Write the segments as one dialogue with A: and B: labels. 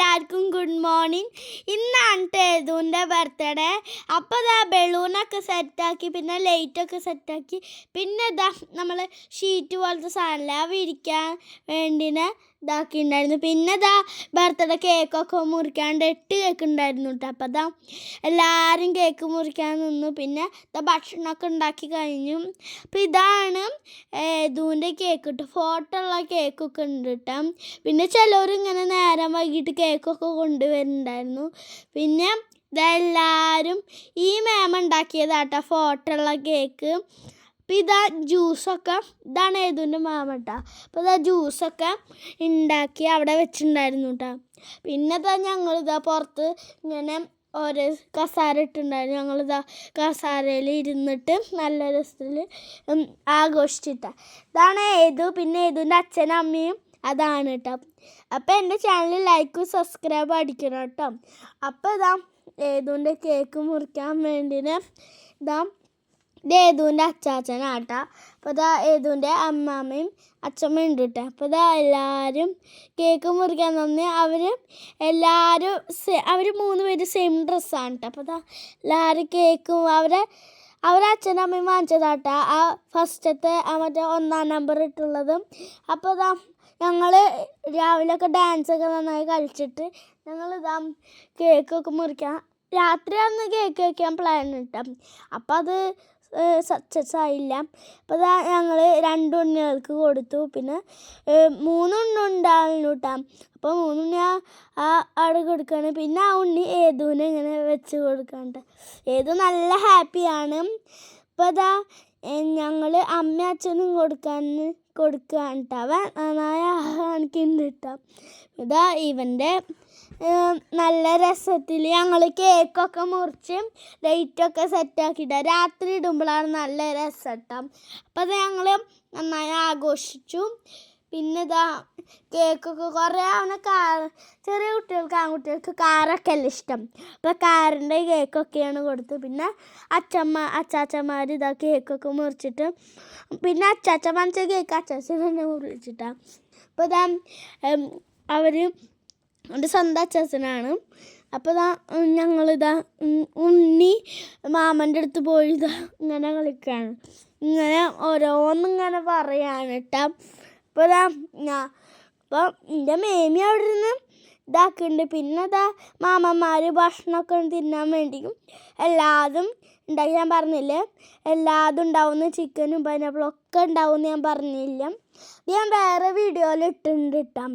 A: എല്ലാവർക്കും good morning ഇന്നാണ് ടേതുവിന്റെ birthday അപ്പോൾ ഇതാ ബലൂണൊക്കെ സെറ്റാക്കി പിന്നെ ലൈറ്റൊക്കെ സെറ്റാക്കി പിന്നെ ഇതാ നമ്മൾ ഷീറ്റ് പോലത്തെ സാധനമില്ല ആ വിരിക്കാൻ വേണ്ടിനെ ഇതാക്കിയിട്ടുണ്ടായിരുന്നു. പിന്നെ ഇതാ ബർത്ത്ഡേ കേക്കൊക്കെ മുറിക്കാണ്ട് എട്ട് കേക്ക് ഉണ്ടായിരുന്നു കേട്ടോ അപ്പം അതാ എല്ലാവരും കേക്ക് മുറിക്കാൻ നിന്നു. പിന്നെ ഇതാ ഭക്ഷണമൊക്കെ ഉണ്ടാക്കി കഴിഞ്ഞു. അപ്പം ഇതാണ് ഏതൂന്റെ കേക്ക് കേട്ടോ ഫോട്ടോ ഉള്ള കേക്കൊക്കെ ഉണ്ട് കേട്ടോ പിന്നെ ചിലവർ ഇങ്ങനെ നേരം വൈകിട്ട് കേക്കൊക്കെ കൊണ്ടുവരുന്നുണ്ടായിരുന്നു. പിന്നെ ഇതെല്ലാവരും ഈ മാം ഉണ്ടാക്കിയതാട്ടോ ഫോട്ടോ ഉള്ള കേക്ക് അപ്പം ഇതാ ജ്യൂസൊക്കെ ഇതാണ് ഏതുന്റെ മാമ കേട്ടോ അപ്പോൾ ഇതാ ജ്യൂസൊക്കെ ഉണ്ടാക്കി അവിടെ വെച്ചിട്ടുണ്ടായിരുന്നു കേട്ടോ പിന്നെ ഇതാ ഞങ്ങളിതാ പുറത്ത് ഇങ്ങനെ ഓരോ കസാര ഇട്ടുണ്ടായിരുന്നു ഞങ്ങളിതാ കസാരയിൽ ഇരുന്നിട്ട് നല്ല രസത്തിൽ ആഘോഷിച്ചിട്ട. ഇതാണ് ഏതു പിന്നെ ഏതുന്റെ അച്ഛനും അമ്മയും അതാണ് കേട്ടോ അപ്പോൾ എന്റെ ചാനൽ ലൈക്കും സബ്സ്ക്രൈബും അടിക്കണം കേട്ടോ അപ്പോൾ ഇതാ ഏതുകൊണ്ട് കേക്ക് മുറിക്കാൻ വേണ്ടിന് ഇതാ ഇത് ഏതുവിന്റെ അച്ചാച്ചനാട്ടാ. അപ്പോൾ ഇതാ ഏതുവിന്റെ അമ്മാമ്മയും അച്ഛമ്മയും ഉണ്ട് കേട്ടോ അപ്പോൾ ഇതാ എല്ലാവരും കേക്ക് മുറിക്കാൻ തന്നെ അവർ എല്ലാവരും അവർ മൂന്ന് പേര് സെയിം ഡ്രസ്സാണ് കേട്ടോ അപ്പോൾ ഇതാ എല്ലാവരും കേക്കും. അവരെ അവരെ അച്ഛനും അമ്മയും വാങ്ങിച്ചതാട്ടാ. ആ ഫസ്റ്റത്തെ ആ മറ്റേ ഒന്നാം നമ്പർ ഇട്ടുള്ളതും. അപ്പോൾ ഇതാ ഞങ്ങൾ രാവിലെയൊക്കെ ഡാൻസൊക്കെ നന്നായി കളിച്ചിട്ട് ഞങ്ങൾ ഇതാ കേക്കൊക്കെ മുറിക്കാൻ രാത്രിയാണ് കേക്ക് വയ്ക്കാൻ പ്ലാൻ ഇട്ടാം. അപ്പം അത് സക്സസ് ആയില്ല. അപ്പോൾ ഇതാ ഞങ്ങൾ രണ്ട് ഉണ്ണികൾക്ക് കൊടുത്തു. പിന്നെ മൂന്നുണ്ണി ഉണ്ടാകുന്നു കേട്ടോ അപ്പോൾ മൂന്നുണ്ണി ആ ആ അവിടെ കൊടുക്കുകയാണ് പിന്നെ ആ ഉണ്ണി ഏതുവിനെ ഇങ്ങനെ വെച്ച് കൊടുക്കാണ്ട്. ഏതു നല്ല ഹാപ്പിയാണ് അപ്പോൾ ഇതാ ഞങ്ങൾ അമ്മ അച്ഛനും കൊടുക്കാൻ കൊടുക്കുകയാണ് അവൻ നന്നായി കാണിക്കുന്നുണ്ട് കേട്ടോ? ഇതാ ഇവന്റെ നല്ല രസത്തിൽ ഞങ്ങൾ കേക്കൊക്കെ മുറിച്ച് ലൈറ്റൊക്കെ സെറ്റാക്കിയിട്ട്. രാത്രി ഇടുമ്പോഴാണ് നല്ല രസം അപ്പോൾ അത് ഞങ്ങൾ നന്നായി ആഘോഷിച്ചു. പിന്നെ ഇതാ കേക്കൊക്കെ കുറേ അവനെ കാർ ചെറിയ കുട്ടികൾക്ക് ആൺകുട്ടികൾക്ക് കാറൊക്കെ അല്ല ഇഷ്ടം. അപ്പോൾ കാറിന്റെ കേക്കൊക്കെയാണ് കൊടുത്തത് പിന്നെ അച്ഛമ്മ അച്ചാച്ചന്മാർ ഇതാ കേക്കൊക്കെ മുറിച്ചിട്ട് പിന്നെ വാങ്ങിച്ച കേക്ക് അച്ചാച്ചൻ തന്നെ മുറിച്ചിട്ടാണ് അപ്പോൾ ഇതാ അവർ എന്റെ സ്വന്തം അച്ചാച്ചനാണ്. അപ്പോൾ ഇതാ ഞങ്ങളിതാ ഉണ്ണി മാമന്റെ അടുത്ത് പോയി ഇതാ ഇങ്ങനെ കളിക്കുകയാണ് ഇങ്ങനെ ഓരോന്നിങ്ങനെ പറയാണ് അപ്പോൾ ഞാൻ അപ്പോൾ എന്റെ മേമി അവിടെ നിന്ന് ഇതാക്കുന്നുണ്ട്. പിന്നെ അതാ മാമന്മാർ ഭക്ഷണമൊക്കെ തിന്നാൻ വേണ്ടിയും എല്ലാതും ഉണ്ടാക്കി. ഞാൻ പറഞ്ഞില്ലേ? എല്ലാതും ഉണ്ടാവുന്ന ചിക്കനും പൈനാപ്പിളും ഒക്കെ ഉണ്ടാവും ഞാൻ പറഞ്ഞില്ല. ഞാൻ വേറെ വീഡിയോയിൽ ഇട്ടിട്ടുണ്ട് ഇട്ടാം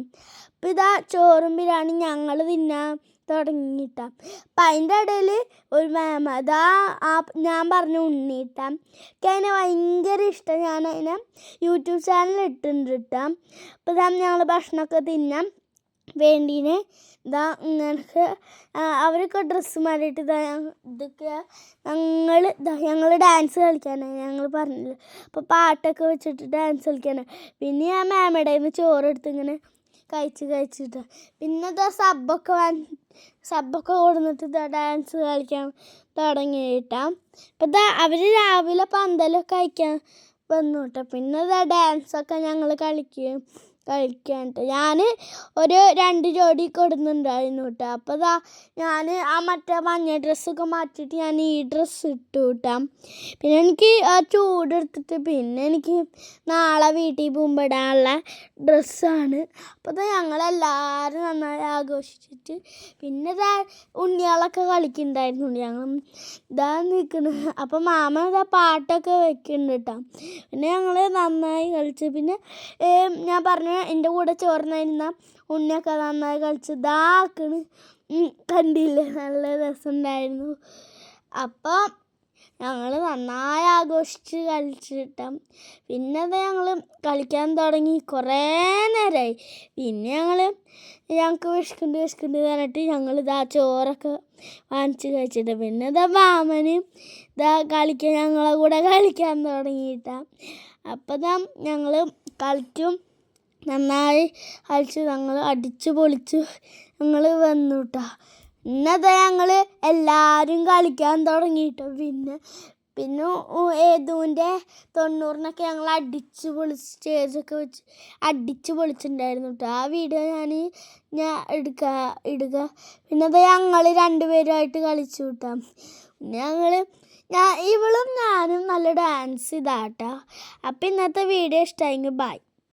A: അപ്പോൾ ഇതാ ചോറും ബിരിയാണി ഞങ്ങൾ തിന്നാൻ തുടങ്ങിയിട്ടാം. അപ്പം അതിന്റെ ഇടയിൽ ഒരു മാമ അതാ ആ ഞാൻ പറഞ്ഞ ഉണ്ണിയിട്ടാം എനിക്ക് അതിനെ ഭയങ്കര ഇഷ്ടം. ഞാൻ അതിനെ യൂട്യൂബ് ചാനൽ ഇട്ടിട്ടുണ്ട് ഇട്ടാം അപ്പോൾ ഇതാ ഞങ്ങൾ ഭക്ഷണമൊക്കെ തിന്നാൻ വേണ്ടീനെ ഇതാ ഇങ്ങനൊക്കെ അവരൊക്കെ ഡ്രസ്സ് മാറിയിട്ട് ഇതാ ഇതൊക്കെ ഞങ്ങൾ ഇതാ ഞങ്ങൾ ഡാൻസ് കളിക്കാനാണ് ഞങ്ങൾ പറഞ്ഞില്ല അപ്പോൾ പാട്ടൊക്കെ വെച്ചിട്ട് ഡാൻസ് കളിക്കാനാണ് പിന്നെ ഞാൻ മാമയുടെ നിന്ന് ചോറെടുത്ത് ഇങ്ങനെ കഴിച്ച് കഴിച്ചിട്ട്. പിന്നെ ഇതാ സബ്ബൊക്കെ വാങ്ങി സബ്ബൊക്കെ കൊടുന്നിട്ട് ഇതാ ഡാൻസ് കളിക്കാൻ തുടങ്ങിയിട്ടാ. അപ്പം ഇതാ അവർ രാവിലെ പന്തലൊക്കെ കഴിക്കാൻ വന്നു കേട്ടോ പിന്നെ ഇതാ ഡാൻസൊക്കെ ഞങ്ങൾ കളിക്കുകയും കളിക്കാനിട്ട് ഞാൻ ഒരു രണ്ട് ജോഡി കൊടുക്കുന്നുണ്ടായിരുന്നു കേട്ടോ അപ്പോൾ ദാ ഞാൻ ആ മറ്റേ മഞ്ഞ ഡ്രസ്സൊക്കെ മാറ്റിയിട്ട് ഞാൻ ഈ ഡ്രസ്സ് ഇട്ടു കിട്ടാം പിന്നെ എനിക്ക് ആ ചൂടെടുത്തിട്ട് പിന്നെ എനിക്ക് നാളെ വീട്ടിൽ പോകുമ്പോഴാനുള്ള ഡ്രസ്സാണ്. അപ്പോൾ ദാ ഞങ്ങളെല്ലാവരും നന്നായി ആഘോഷിച്ചിട്ട് പിന്നെ ദാ ഉണ്ണികളൊക്കെ കളിക്കുന്നുണ്ടായിരുന്നു. ഞങ്ങൾ ഇതാ നിൽക്കുന്നത് അപ്പോൾ മാമ ഇതാ പാട്ടൊക്കെ വെക്കുന്നുണ്ട് കേട്ടോ പിന്നെ ഞങ്ങൾ നന്നായി കളിച്ച്. പിന്നെ ഞാൻ പറഞ്ഞു എന്റെ കൂടെ ചോർന്നിരുന്ന ഉണ്ണിയൊക്കെ നന്നായി കളിച്ച് ഇതാക്കണ് കണ്ടില്ലേ? നല്ല രസമുണ്ടായിരുന്നു. അപ്പോൾ ഞങ്ങൾ നന്നായി ആഘോഷിച്ച് കളിച്ചിട്ടാം. പിന്നെ അത് ഞങ്ങൾ കളിക്കാൻ തുടങ്ങി കുറേ നേരമായി പിന്നെ ഞങ്ങൾ ഞങ്ങൾക്ക് വിശക്കുണ്ട് വിശക്കുണ്ട് പറഞ്ഞിട്ട് ഞങ്ങൾ ഇതാ ചോറൊക്കെ വാങ്ങിച്ച് കഴിച്ചിട്ട്. പിന്നെ ഇതാ മാമന് ഇതാ കളിക്കാൻ ഞങ്ങളെ കൂടെ കളിക്കാൻ തുടങ്ങിയിട്ടാണ് അപ്പം ഞങ്ങൾ കളിക്കും. നന്നായി അഴിച്ച് ഞങ്ങൾ അടിച്ച് പൊളിച്ച് ഞങ്ങൾ വന്നു കേട്ടോ ഇന്നത്തെ ഞങ്ങൾ എല്ലാവരും കളിക്കാൻ തുടങ്ങിയിട്ടോ. പിന്നെ പിന്നെ ഏതുവിന്റെ തൊണ്ണൂറിനൊക്കെ ഞങ്ങൾ അടിച്ച് പൊളിച്ച് സ്റ്റേജൊക്കെ വെച്ച് അടിച്ച് പൊളിച്ചിട്ടുണ്ടായിരുന്നു കേട്ടോ ആ വീഡിയോ ഞാൻ ഞാൻ എടുക്കുക ഇടുക. പിന്നെ അത് ഞങ്ങൾ രണ്ടുപേരുമായിട്ട് കളിച്ചു കിട്ടാം പിന്നെ ഞങ്ങൾ ഞാൻ ഇവളും ഞാനും നല്ല ഡാൻസ് ഇതാട്ടോ. അപ്പം ഇന്നത്തെ വീഡിയോ ഇഷ്ടമായെങ്കിൽ ബൈ